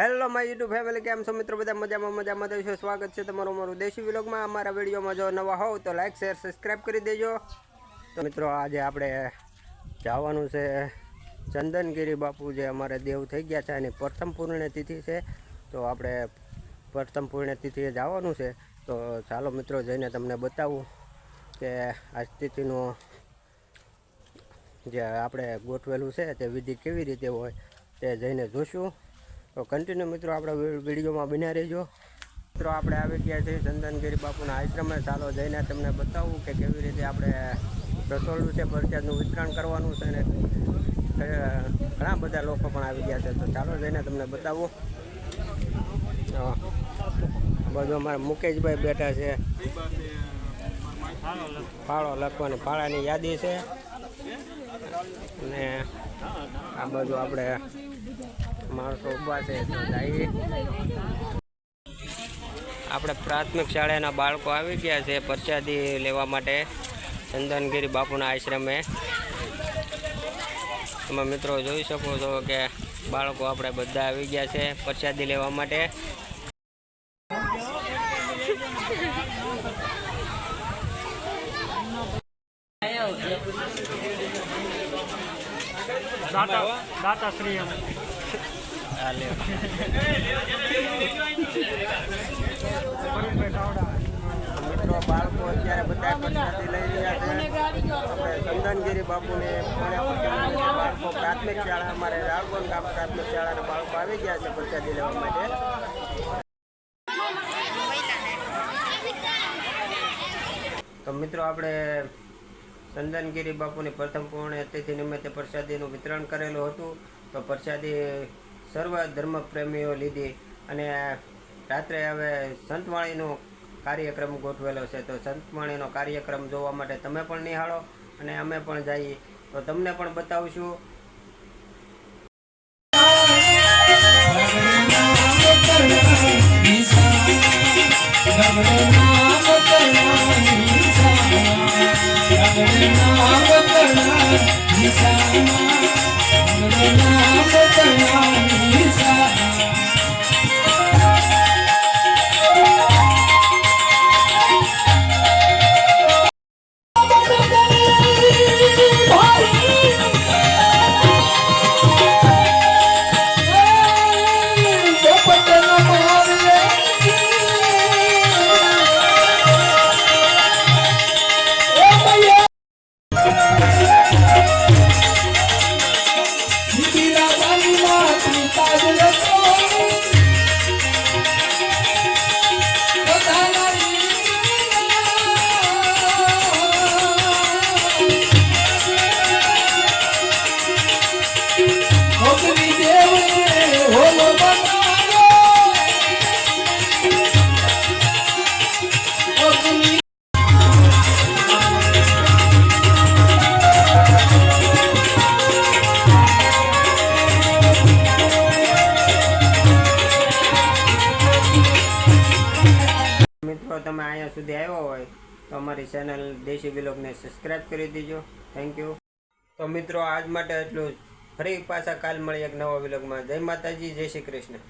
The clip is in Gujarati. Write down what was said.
હેલો માય યુટ્યુબ ફેમિલી કેમ છો મિત્રો? બધા મજામાં મજામાં દેશો સ્વાગત છે તમારું મારું દેશી વિલોગમાં. અમારા વિડીયોમાં જો નવા હોવ તો લાઈક શેર સબસ્ક્રાઈબ કરી દેજો. તો મિત્રો, આજે આપણે જવાનું છે ચંદનગીરી બાપુ જે અમારે દેવ થઈ ગયા છે, એની પ્રથમ પુણ્યતિથિ છે. તો આપણે પ્રથમ પુણ્યતિથિએ જવાનું છે. તો ચાલો મિત્રો, જઈને તમને બતાવું કે આ તિથિનું જે આપણે ગોઠવેલું છે, તે વિધિ કેવી રીતે હોય તે જઈને જોશું. તો કન્ટિન્યુ મિત્રો આપણે વિડીયોમાં બન્યા રહેજો. મિત્રો આપણે આવી ગયા છીએ ચંદનગીરી બાપુના આશ્રમે. ચાલો જઈને તમને બતાવું કે કેવી રીતે આપણે રસોડું છે, પ્રસાદનું વિતરણ કરવાનું છે અને ઘણા બધા લોકો પણ આવી ગયા છે. તો ચાલો જઈને તમને બતાવું. બધું અમારા મુકેશભાઈ બેઠા છે. ફાળો લખવાની ફાળાની યાદી છે. અને આ બધું આપણે માણસો ઊભા છે આપણે પ્રાથમિક શાળાના બાળકો આવી ગયા છે પ્રસાદી લેવા માટે ચંદનગીરી બાપુના આશ્રમે. તમે મિત્રો જોઈ શકો છો કે બાળકો આપણે બધા આવી ગયા છે પ્રસાદી લેવા માટે. દાતા શ્રી મિત્રો બાળકો અત્યારે બધા પ્રસાદી લઈ રહ્યા છે આપણે ચંદનગીરી બાપુને બાળકો પ્રાથમિક શાળા અમારે રાવગોન ગામ પ્રાથમિક શાળાના બાળકો આવી ગયા છે પ્રસાદી લેવા માટે તો મિત્રો આપણે ચંદનગીરી બાપુની પ્રથમ પૂર્ણ તિથિ નિમિત્તે પ્રસાદીનું વિતરણ કરેલું હતું. તો પ્રસાદી સર્વ ધર્મ પ્રેમીઓ લીધી અને રાત્રે હવે સંતવાણીનો કાર્યક્રમ ગોઠવેલો છે. તો સંતવાણીનો કાર્યક્રમ જોવા માટે તમે પણ નિહાળો અને અમે પણ જઈએ. તો તમને પણ બતાવશું. મિત્રો, તમે અહીંયા સુધી આવ્યા હોય તો અમારી ચેનલ દેશી બ્લોગને સબસ્ક્રાઈબ કરી દેજો. થેન્ક યુ તો મિત્રો, આજ માટે એટલું જ. ફરી પાછા કાલ મળી એક નવા વિલોગમાં જય માતાજી, જય શ્રી કૃષ્ણ.